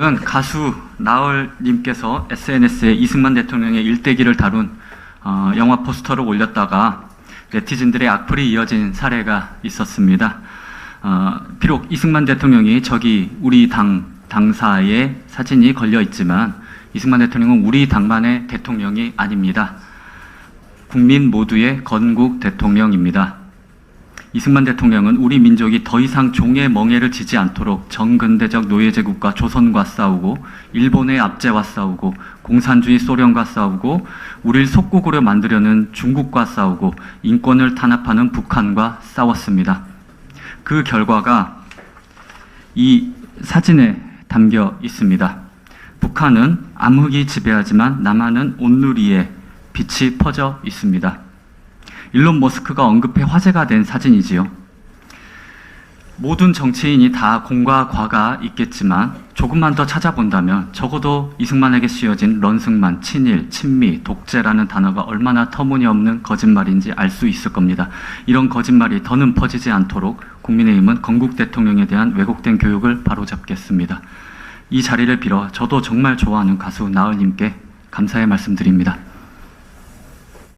은 가수 나얼님께서 SNS에 이승만 대통령의 일대기를 다룬 어, 영화 포스터를 올렸다가 네티즌들의 악플이 이어진 사례가 있었습니다. 어, 비록 이승만 대통령이 저기 우리 당 당사의 사진이 걸려 있지만 이승만 대통령은 우리 당만의 대통령이 아닙니다. 국민 모두의 건국 대통령입니다. 이승만 대통령은 우리 민족이 더 이상 종의 멍에를 지지 않도록 정근대적 노예제국과 조선과 싸우고 일본의 압제와 싸우고 공산주의 소련과 싸우고 우리를 속국으로 만들려는 중국과 싸우고 인권을 탄압하는 북한과 싸웠습니다. 그 결과가 이 사진에 담겨 있습니다. 북한은 암흑이 지배하지만 남한은 온누리에 빛이 퍼져 있습니다. 일론 머스크가 언급해 화제가 된 사진이지요. 모든 정치인이 다 공과 과가 있겠지만 조금만 더 찾아본다면 적어도 이승만에게 씌워진 런승만, 친일, 친미, 독재라는 단어가 얼마나 터무니없는 거짓말인지 알 수 있을 겁니다. 이런 거짓말이 더는 퍼지지 않도록 국민의힘은 건국 대통령에 대한 왜곡된 교육을 바로잡겠습니다. 이 자리를 빌어 저도 정말 좋아하는 가수 나을님께 감사의 말씀드립니다.